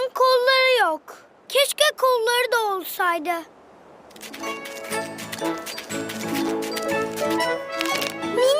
Bunun kolları yok. Keşke kolları da olsaydı.